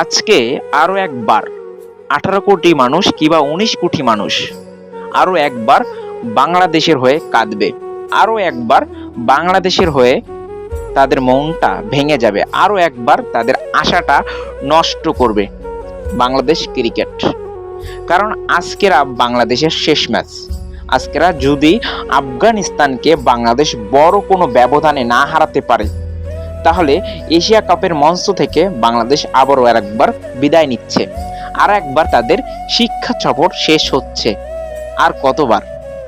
আজকে আরও একবার আঠারো কোটি মানুষ কিংবা উনিশ কোটি মানুষ আরও একবার বাংলাদেশের হয়ে কাঁদবে। আরও একবার বাংলাদেশের হয়ে তাদের মনটা ভেঙে যাবে। আরও একবার তাদের আশাটা নষ্ট করবে বাংলাদেশ ক্রিকেট। কারণ আজকেরা বাংলাদেশের শেষ ম্যাচ। আজকেরা যদি আফগানিস্তানকে বাংলাদেশ বড় কোনো ব্যবধানে না হারাতে পারে তাহলে এশিয়া কাপের মঞ্চ থেকে বাংলাদেশ আবারও আর একবার বিদায় নিচ্ছে। আর একবার তাদের শিক্ষা সফর শেষ হচ্ছে। আর কতবার?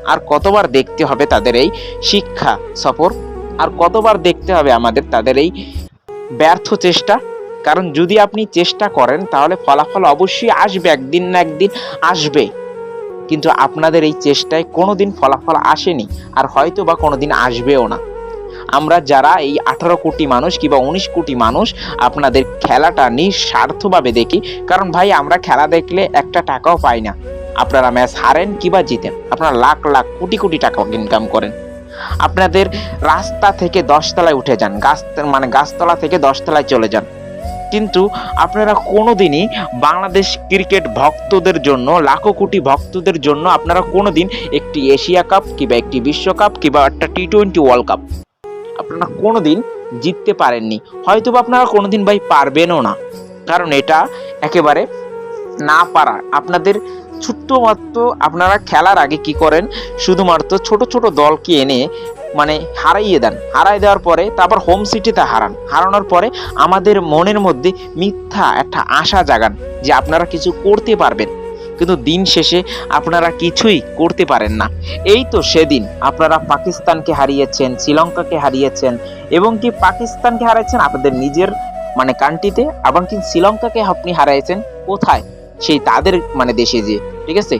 আর কতবার দেখতে হবে তাদের এই শিক্ষা সফর? আর কতবার দেখতে হবে আমাদের তাদের এই ব্যর্থ চেষ্টা? কারণ যদি আপনি চেষ্টা করেন, তাহলে ফলাফল অবশ্যই আসবে, একদিন না একদিন আসবে। কিন্তু আপনাদের এই চেষ্টায় কোনোদিন ফলাফল আসেনি, আর হয়তো বা কোনোদিন আসবেও না। আমরা যারা এই আঠারো কোটি মানুষ কিংবা উনিশ কোটি মানুষ, আপনাদের খেলাটা নিঃস্বার্থভাবে দেখি। কারণ ভাই, আমরা খেলা দেখলে একটা টাকাও পাই না। আপনারা ম্যাচ হারেন কিংবা জিতেন, আপনারা লাখ লাখ কোটি কোটি টাকা ইনকাম করেন। আপনাদের রাস্তা থেকে দশতলায় উঠে যান, গাছ মানে গাছতলা থেকে দশতলায় চলে যান। কিন্তু আপনারা কোনোদিনই বাংলাদেশ ক্রিকেট ভক্তদের জন্য, লাখো কোটি ভক্তদের জন্য আপনারা কোনোদিন একটি এশিয়া কাপ কিংবা একটি বিশ্বকাপ কিংবা একটা টি টোয়েন্টি ওয়ার্ল্ড কাপ আপনারা কোনোদিন জিততে পারেননি। হয়তো বা আপনারা কোনোদিন ভাই পারবেনও না। কারণ এটা একেবারে না পারা আপনাদের ছোট্টমাত্র আপনারা খেলার আগে কি করেন? শুধুমাত্র ছোট ছোট দলকে এনে মানে হারাইয়ে দেন। হারাই দেওয়ার পরে তারপর হোম সিটিতে হারান। হারানোর পরে আমাদের মনের মধ্যে মিথ্যা একটা আশা জাগান যে আপনারা কিছু করতে পারবেন। কিন্তু দিন শেষে আপনারা কিছুই করতে পারেন না। এই তো সেদিন আপনারা পাকিস্তানকে হারিয়েছেন, শ্রীলঙ্কাকে হারিয়েছেন এবং কি পাকিস্তানকে হারিয়েছেন আপনাদের নিজের মানে কান্ট্রিতে এবং কি শ্রীলঙ্কাকে আপনি হারিয়েছেন কোথায়? সেই তাদের মানে দেশে যে ঠিক আছে?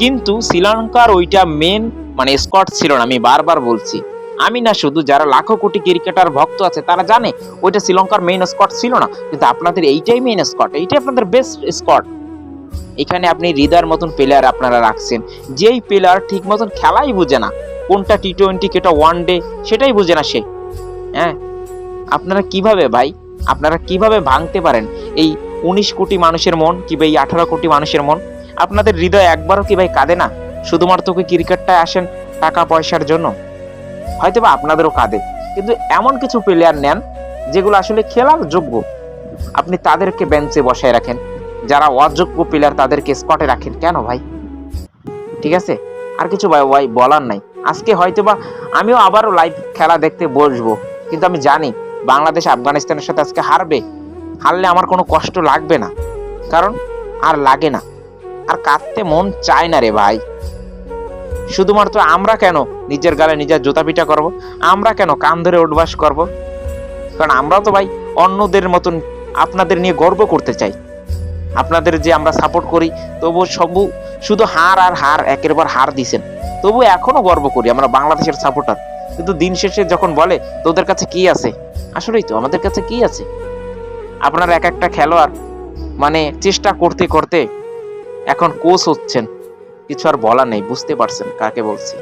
কিন্তু শ্রীলঙ্কার ওইটা মেন মানে স্কট ছিল না, আমি বারবার বলছি। আমি না শুধু যারা লাখো কোটি ক্রিকেটার ভক্ত আছে, তারা জানে, ওইটা শ্রীলঙ্কার মেইন স্কট ছিল না। কিন্তু আপনাদের এইটাই মেইন স্কট এইটাই আপনাদের বেস্ট স্কট এখানে আপনি হৃদয়ের মতন প্লেয়ার আপনারা রাখছেন। যেই প্লেয়ার ঠিক মতন খেলাই বুঝে না, কোনটা টি টোয়েন্টি কেটা ওয়ান ডে সেটাই বুঝে না সে। হ্যাঁ? আপনারা কীভাবে ভাই, আপনারা কীভাবে ভাঙতে পারেন? এই উনিশ কোটি মানুষের মন কিংবা এই আঠারো কোটি মানুষের মন? আপনাদের হৃদয় একবারও কি ভাই কাঁদে না? শুধুমাত্র কি ক্রিকেটটায় আসেন টাকা পয়সার জন্য? হয়তো বা আপনাদেরও কাঁদে। কিন্তু এমন কিছু প্লেয়ার নেন, যেগুলো আসলে খেলার যোগ্য। আপনি তাদেরকে বেঞ্চে বসায় রাখেন। যারা অযোগ্য প্লেয়ার তাদেরকে স্পটে রাখেন। কেন ভাই? ঠিক আছে? আর কিছু ভাই ভাই বলার নাই। আজকে হয়তো বা আমিও আবারও লাইভ খেলা দেখতে বসবো। কিন্তু আমি জানি, বাংলাদেশ আফগানিস্তানের সাথে আজকে হারবে। হারলে আমার কোনো কষ্ট লাগবে না। কারণ আর লাগে না। আর কাঁদতে মন চায় না রে ভাই। শুধুমাত্র আমরা কেন নিজের গালে নিজের জুতা পিটা করব? আমরা কেন কান ধরে উঠবাস করব? কারণ আমরাও তো ভাই অন্যদের মতন আপনাদের নিয়ে গর্ব করতে চাই। আপনাদের যে আমরা সাপোর্ট করি তবু সবু শুধু হার আর হার, একের পর হার দিছেন। তবু এখনও গর্ব করি, আমরা বাংলাদেশের সাপোর্টার কিন্তু দিন শেষে যখন বলে, তোদের কাছে কি আছে? আসলেই তো, আমাদের কাছে কি আছে? আপনার এক একটা খেলোয়াড় মানে চেষ্টা করতে করতে এখন কোচ হচ্ছেন। কিছু আর বলা নেই, বুঝতে পারছেন কাকে বলছি।